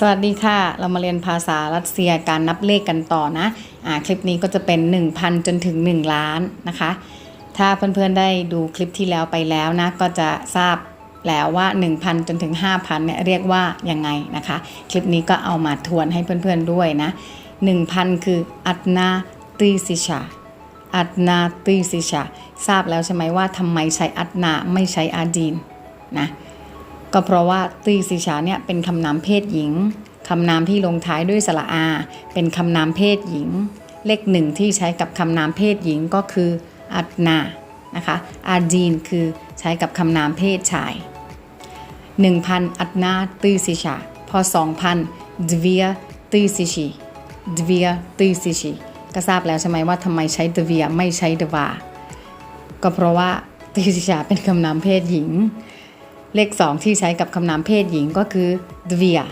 สวัสดีค่ะ เรามาเรียนภาษารัสเซียการนับเลขกันต่อนะอ่าคลิปนี้ก็จะเป็น 1,000 จนถึง 1 ล้านนะคะ ถ้าเพื่อนๆได้ดูคลิปที่แล้วไปแล้วนะ ก็จะทราบแล้วว่า 1,000 จนถึง 5,000เนี่ยเรียกว่ายังไงนะคะ คลิปนี้ก็เอามาทวนให้เพื่อนๆด้วยนะ 1,000 คืออัตนาตีสิชาอัตนาตีสิชาทราบแล้วใช่ไหมว่าทำไมใช้อัตนาไม่ใช้อาดีนนะ ก็เพราะว่าตีสิชาเนี่ยเป็นคำนามเพศหญิงคำนามที่ลงท้ายด้วยสระอา เป็นคำนามเพศหญิง เลขหนึ่งที่ใช้กับคำนามเพศหญิงก็คืออัตนานะคะอาจีนคือใช้กับคำนามเพศชาย 1,000 อัตนาตีสิชา พอ 2,000ดเวียตีสิชีดเวียตีสิชีก็ทราบแล้วใช่ไหมว่าทำไมใช้ดเวียไม่ใช้ดวา ก็เพราะว่าตีสิชาเป็นคำนามเพศหญิง เลข 2 ที่ใช้กับคำนามเพศหญิงก็คือ dvia